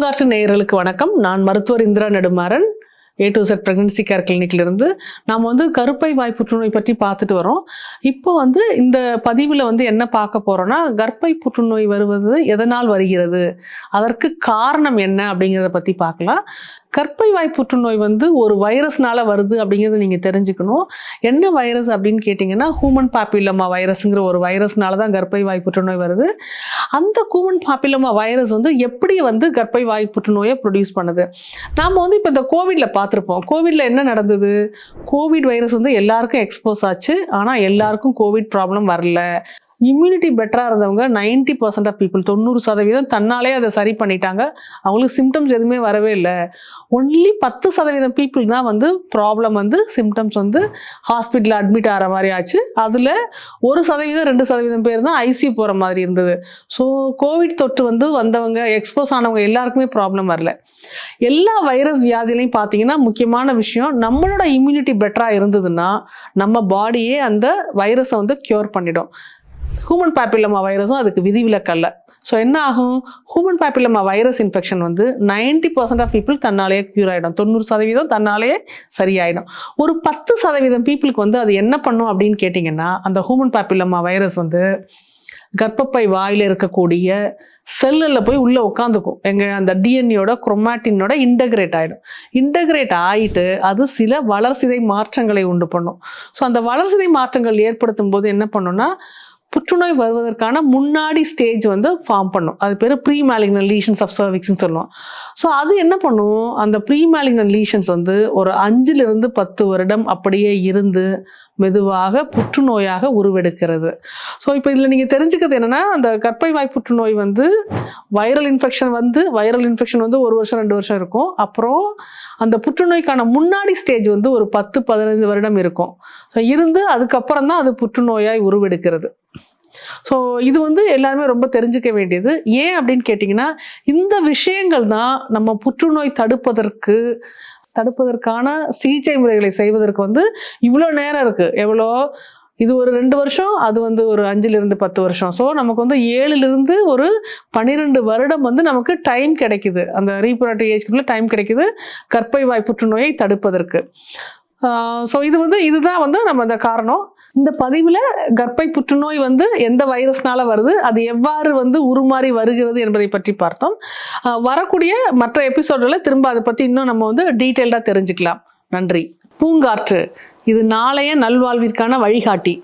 பூங்காற்று நேயர்களுக்கு வணக்கம். நான் மருத்துவர் Indira Nedumaran. A to Z pregnancy care கிளினிக்லேருந்து நாம் வந்து கருப்பை வாய் புற்றுநோய் பற்றி பார்த்துட்டு வரோம். இப்போ வந்து இந்த பதிவில் வந்து என்ன பார்க்க போகிறோன்னா கர்ப்பை புற்றுநோய் வருவது எதனால் வருகிறது? அதற்கு காரணம் என்ன அப்படிங்கிறத பற்றி பார்க்கலாம். கற்பை வாய் புற்றுநோய் வந்து ஒரு வைரஸ்னால வருது அப்படிங்கிறத நீங்கள் தெரிஞ்சுக்கணும். என்ன வைரஸ் அப்படின்னு கேட்டிங்கன்னா ஹூமன் பாப்பிலமா வைரஸ்ங்கிற ஒரு வைரஸ்னால தான் கர்ப்பை வாய் புற்றுநோய் வருது. அந்த ஹூமன் பாப்பிலமா வைரஸ் வந்து எப்படி வந்து கர்ப்பை வாய் புற்றுநோயை ப்ரொடியூஸ் பண்ணுது? நாம் வந்து இப்போ இந்த கோவிடில் பார்த்துருப்போம். கோவிடில் என்ன நடந்தது? கோவிட் வைரஸ் வந்து எல்லாருக்கும் எக்ஸ்போஸ் ஆச்சு. ஆனால் எல்லாருக்கும் கோவிட் ப்ராப்ளம் வரல. இம்யூனிட்டி பெட்டராக இருந்தவங்க 90% பர்சன்ட் ஆஃப் பீப்புள் தொண்ணூறு சதவீதம் தன்னாலே அதை சரி பண்ணிட்டாங்க. அவங்களுக்கு சிம்டம்ஸ் எதுவுமே வரவே இல்லை. ஒன்லி பத்து சதவீதம் பீப்புள் தான் வந்து ப்ராப்ளம் வந்து சிம்டம்ஸ் வந்து ஹாஸ்பிட்டலில் அட்மிட் ஆகிற மாதிரி ஆச்சு. அதில் ஒரு சதவீதம் ரெண்டு சதவீதம் பேர் தான் ஐசியூ போகிற மாதிரி இருந்தது. ஸோ கோவிட் தொற்று வந்து வந்தவங்க எக்ஸ்போஸ் ஆனவங்க எல்லாருக்குமே ப்ராப்ளம் வரல. எல்லா வைரஸ் வியாதிலையும் பார்த்தீங்கன்னா முக்கியமான விஷயம் நம்மளோட இம்யூனிட்டி பெட்டராக இருந்ததுன்னா நம்ம பாடியே அந்த வைரஸை வந்து க்யூர் பண்ணிடும். ஹூமன் பாப்பிலமா வைரஸும் அதுக்கு விதிவிலக்கல்ல. ஸோ என்ன ஆகும்? ஹூமன் பேப்பிலமா வைரஸ் இன்ஃபெக்ஷன் வந்து 90% பர்சன்ட் ஆஃப் பீப்புள் தன்னாலேயே க்யூர் ஆகிடும் தொண்ணூறு சதவீதம் தன்னாலேயே சரியாயிடும். ஒரு பத்து சதவீதம் பீப்புளுக்கு வந்து அது என்ன பண்ணும் அப்படின்னு கேட்டிங்கன்னா அந்த ஹூமன் பேப்பிலமா வைரஸ் வந்து கர்ப்பப்பை வாயில் இருக்கக்கூடிய செல்லில் போய் உள்ளே உட்காந்துக்கும் எங்கள் அந்த டிஎன்ஏயோட குரோமாட்டினோட இன்டகிரேட் ஆகிடும் இன்டகிரேட் ஆகிட்டு அது சில வளர்சிதை மாற்றங்களை உண்டு பண்ணும். ஸோ அந்த வளர்சிதை மாற்றங்கள் ஏற்படுத்தும் போது என்ன பண்ணும்னா புற்றுநோய் வருவதற்கான முன்னாடி ஸ்டேஜ் வந்து ஃபார்ம் பண்ணும். அது பேர் ப்ரீ மேலிக்னல் லீஷன்ஸ் ஆஃப் சர்விக்ஸ்னு சொல்லுவோம். ஸோ அது என்ன பண்ணும்? அந்த ப்ரீ மேலிக்னல் லீஷன்ஸ் வந்து ஒரு அஞ்சுலேருந்து பத்து வருடம் அப்படியே இருந்து மெதுவாக புற்றுநோயாக உருவெடுக்கிறது. ஸோ இப்போ இதில் நீங்கள் தெரிஞ்சுக்கிறது என்னென்னா அந்த கர்ப்பை வாய் புற்றுநோய் வந்து வைரல் இன்ஃபெக்ஷன் வந்து வைரல் இன்ஃபெக்ஷன் வந்து ஒரு வருஷம் ரெண்டு வருஷம் இருக்கும். அப்புறம் அந்த புற்றுநோய்க்கான முன்னாடி ஸ்டேஜ் வந்து ஒரு பத்து பதினைந்து வருடம் இருக்கும். ஸோ இருந்து அதுக்கப்புறம் தான் அது புற்றுநோயாய் உருவெடுக்கிறது. ஸோ இது வந்து எல்லாருமே ரொம்ப தெரிஞ்சுக்க வேண்டியது. ஏன் அப்படின்னு கேட்டிங்கன்னா இந்த விஷயங்கள் தான் நம்ம புற்றுநோய் தடுப்பதற்கு தடுப்பதற்கான சிகிச்சை முறைகளை செய்வதற்கு வந்து இவ்வளோ நேரம் இருக்குது எவ்வளோ? இது ஒரு ரெண்டு வருஷம் அது வந்து ஒரு அஞ்சுலேருந்து பத்து வருஷம். ஸோ நமக்கு வந்து ஏழுலேருந்து ஒரு பன்னிரெண்டு வருடம் வந்து நமக்கு டைம் கிடைக்குது. அந்த ரீப்ரொடக்டிவ் ஏஜ்க்குள்ளே டைம் கிடைக்குது கற்பை வாய் புற்றுநோயை தடுப்பதற்கு. ஸோ இது வந்து இதுதான் வந்து நம்ம இந்த காரணம். இந்த பதிவில் கர்ப்பை புற்றுநோய் வந்து எந்த வைரஸ்னால வருது அது எவ்வாறு வந்து உருமாறி வருகிறது என்பதை பற்றி பார்த்தோம். வரக்கூடிய மற்ற எபிசோடில் திரும்ப அதை பற்றி இன்னும் நம்ம வந்து டீட்டெயில்டாக தெரிஞ்சுக்கலாம். நன்றி. பூங்காற்று இது நாளைய நல்வாழ்விற்கான வழிகாட்டி.